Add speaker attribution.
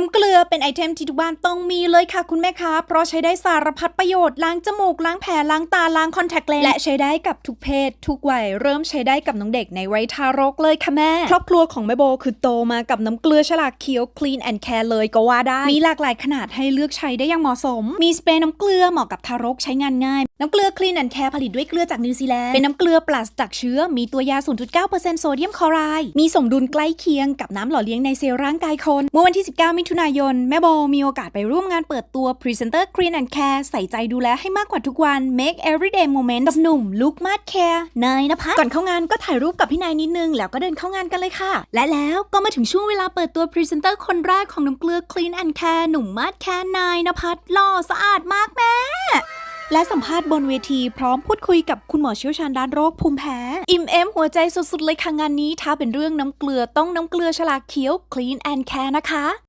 Speaker 1: น้ำเกลือเป็นไอเทมที่ทุกบ้านต้องมีเลยค่ะคุณแม่ค้าเพราะใช้ได้สารพัดประโยชน์ล้างจมูกล้างแผลล้างตาล้างคอนแทคเลนส์และใช้ได้กับทุกเพศ ทุกวัยเริ่มใช้ได้กับน้องเด็กในวัยทารกเลยค่ะแม่ ครอบครัวของแม่โบคือโตมากับน้ำเกลือฉลากเขียว clean and care เลยก็ว่าได้ มีหลากหลายขนาดให้เลือกใช้ได้อย่างเหมาะสม มีสเปรย์น้ำเกลือเหมาะกับทารกใช้งานง่าย น้ำเกลือ clean and care ผลิตด้วยเกลือจากนิวซีแลนด์ เป็นน้ำเกลือปราศจากเชื้อ มีตัวยา 0.9%โซเดียมคลอไรด์มีสมดุลใกล้เคียงกับน้ำหล่อเลี้ยงในเซลล์ร่างกายคน เมื่อวันที่ 19 มิถุนายน แม่โบมีโอกาสไปร่วมงานเปิดตัว Presenter Clean and Care ใส่ใจดูแลให้มากกว่าทุกวัน Make everyday moment กับหนุ่มลุกมาดแคร์นายนภัสก่อนเข้างานก็ถ่ายรูปกับพี่นายนิดนึง แล้วก็เดินเข้างานกันเลยค่ะ และแล้วก็มาถึงช่วงเวลาเปิดตัว Presenter คนแรกของน้ำเกลือ Clean and Care หนุ่มมาดแคร์นายนภัสหล่อสะอาดมากแม่ และสัมภาษณ์บนเวทีพร้อมพูดคุยกับคุณหมอเชี่ยวชาญด้านโรคภูมิแพ้ อิ่มเอมหัวใจสุดๆเลยค่ะงานนี้ถ้าเป็นเรื่องน้ำเกลือต้องน้ำเกลือฉลากเขียว Clean and Care นะคะ